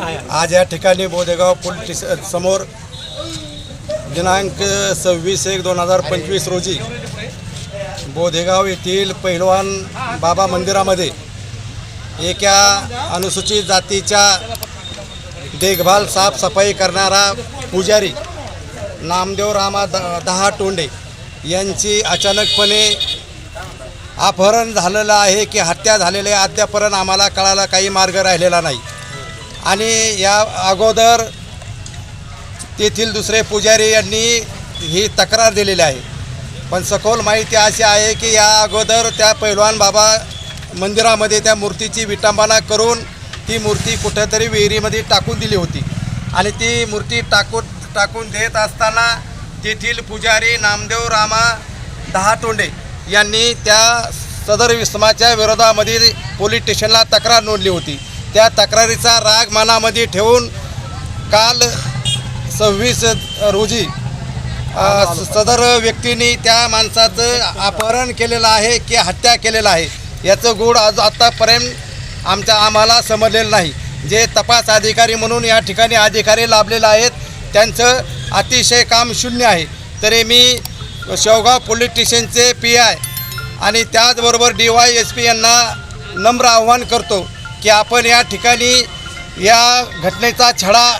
आज या ठिकाणी बोदेगाव पोलीस समोर दिनांक सव्वीस एक दोन हजार पंचवीस रोजी बोधेगाव येथील पहिलवान बाबा मंदिरामध्ये एका अनुसूचित जातीच्या देखभाल साफसफाई करणारा पुजारी नामदेव रामा द दहा टोंडे यांची अचानकपणे अपहरण झालेलं आहे की हत्या झालेली आहे अद्यापर्यंत आम्हाला कळायला काही मार्ग राहिलेला नाही. आणि या अगोदर तेथील दुसरे पुजारी यांनी ही तक्रार दिलेली आहे. पण सखोल माहिती अशी आहे की या अगोदर त्या पैलवान बाबा मंदिरामध्ये त्या मूर्तीची विटंबना करून ती मूर्ती कुठेतरी विहिरीमध्ये टाकून दिली होती. आणि ती मूर्ती टाकून टाकून देत असताना तेथील पुजारी नामदेव रामा दहा तोंडे यांनी त्या सदर विस्माच्या विरोधामध्ये पोलीस स्टेशनला तक्रार नोंदली होती. त्या तक्रारीचा राग मनामध्ये ठेवून काल सव्वीस रोजी सदर व्यक्तीने त्या माणसाचं अपहरण केलेलं आहे की हत्या केलेलं आहे याचं गूढ आज आत्तापर्यंत आमच्या आम्हाला समजलेलं नाही. जे तपास अधिकारी म्हणून या ठिकाणी अधिकारी लाभलेले आहेत त्यांचं अतिशय काम शून्य आहे. तरी मी शेवगाव पोलीस स्टेशनचे पी आय आणि त्याचबरोबर डी वाय एस पी यांना नम्र आव्हान करतो. की आपण या ठिकाणी या घटनेचा छडा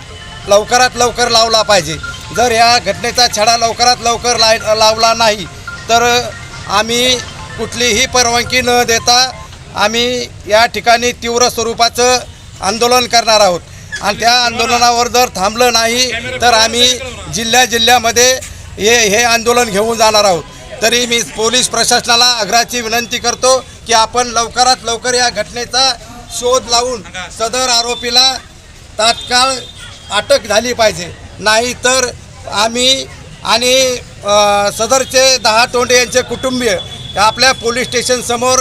लवकरात लवकर लावला पाहिजे. जर या घटनेचा छडा लवकरात लवकर लाय लावला नाही तर आम्ही कुठलीही परवानगी न देता आम्ही या ठिकाणी तीव्र स्वरूपाचं आंदोलन करणार आहोत. आणि त्या आंदोलनावर जर थांबलं नाही तर आम्ही जिल्ह्या जिल्ह्यामध्ये हे हे आंदोलन घेऊन जाणार आहोत. तरी मी पोलीस प्रशासनाला आग्रहाची विनंती करतो की आपण लवकरात लवकर या घटनेचा शोध लावून सदर आरोपीला तात्काळ अटक झाली पाहिजे. नाही तर आम्ही आणि सदरचे दहा तोंडे यांचे कुटुंबीय आपल्या पोलीस स्टेशनसमोर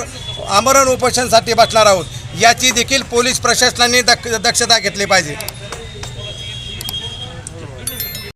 आमरण उपोषणसाठी बसणार आहोत. याची देखील पोलीस प्रशासनाने दक दक्षता घेतली पाहिजे.